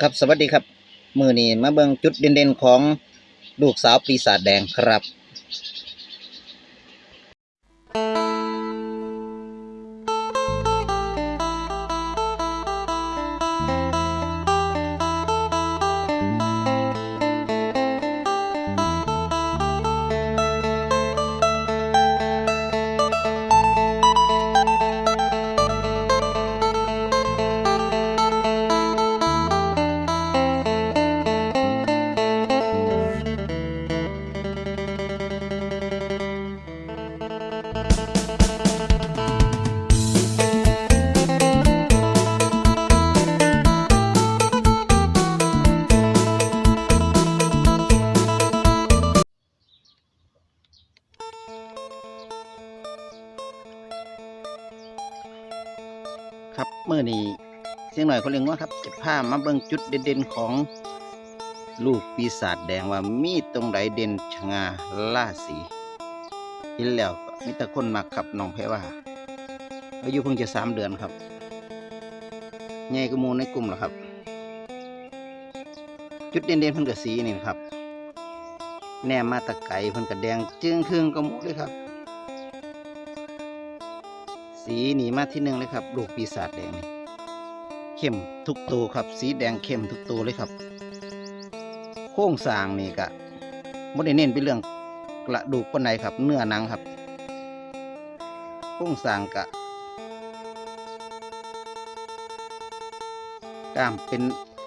ครับสวัสดีครับ มือนี้มาเบิ่งจุดเด่นๆของลูกสาวปีศาจแดงครับ ครับเมื่อนี้เสียงหน่อยคนเลี้ยงว่าครับจะพามาเบิ่งจุดเด่นๆของลูกปีศาจแดงว่ามีตรงไหนเด่นชะงาล่าสีเห็นแล้วมีแต่คนมักครับน้องแพรว่าอายุเพิ่งจะสามเดือนครับใหญ่กมูในกลุ่มแล้วครับ จุดเด่นๆเพิ่นกับสีนี่ครับ แนมมาตะไก่เพิ่นกับแดงจึงครึ่งกระมุเลยครับ สีหนีมาที่หนึ่งเลยครับลูกปีศาจแดงนี่เข้มทุกตัวครับ สีแดงเข้มทุกตัวเลยครับ โค้งสางนี่ก็ไม่ได้เน้นไปเรื่องกระดูกปานใดครับ เนื้อหนังครับ โค้งสางกะกล้ามเป็น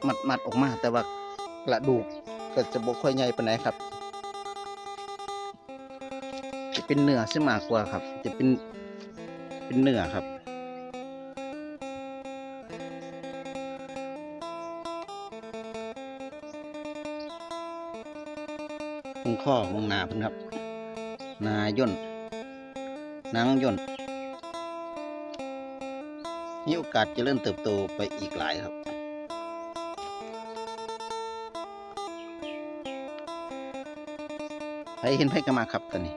มัดมัดออกมา แต่ว่ากระดูกก็จะบ่ค่อยใหญ่ปานครับ จะเป็นเนื้อซะมากกว่าครับ จะเป็น เป็นเนื้อครับ ตรงข้อมองนาเพิ่นครับ นาย่นนังย่นมีโอกาสจะเริ่มเติบโตไปอีกหลายครับใครเห็นไผก็มาครับตอนนี้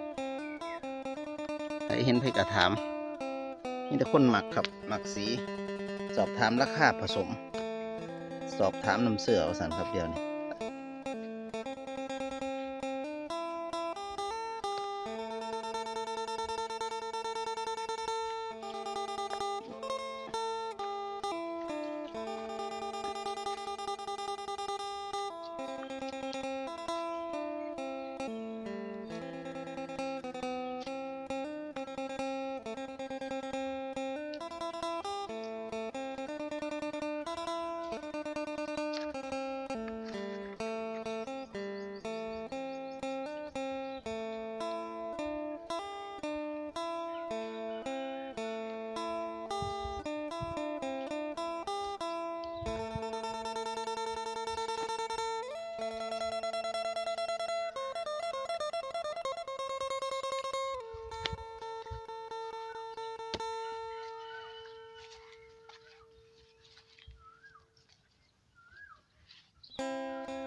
ใครเห็นไผก็ถาม มีแต่คนหมักครับหมักสี สอบถามราคาผสม สอบถามน้ำเสือเอาสันครับเดียวนี้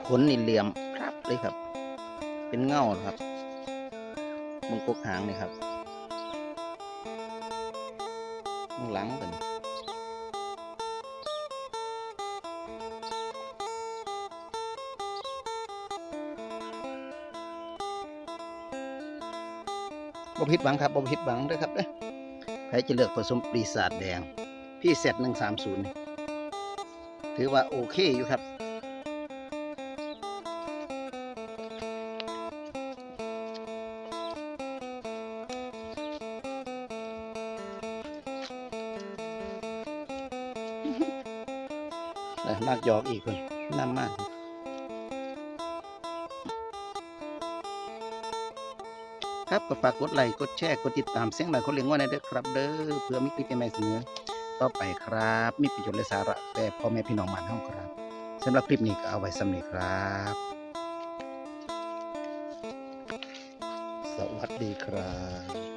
ขนนี่เหลี่ยมครับเลยครับ เป็นเงาครับมึงกกหางนี่ครับมึงหลังกันบ่ผิดหวังครับบ่ผิดหวังเด้อครับเด้อใครจะเลือกผสมปีศาจแดง พี่เซตหนึ่งสามศูนย์ถือว่าโอเคอยู่ครับ นะมากยอกอีกคนน้ำมากครับก็ฝากกดไลค์กดแชร์กดติดตามเสียงหน่อยคนเลี้ยงว่าในเด้อครับ เด้อเพื่อมีคลิปใหม่เสนอต่อไปครับ มีประโยชน์และสาระแต่พ่อแม่พี่น้องบ้านเฮาครับสำหรับคลิปนี้ก็เอาไว้สำเร็จครับ สวัสดีครับ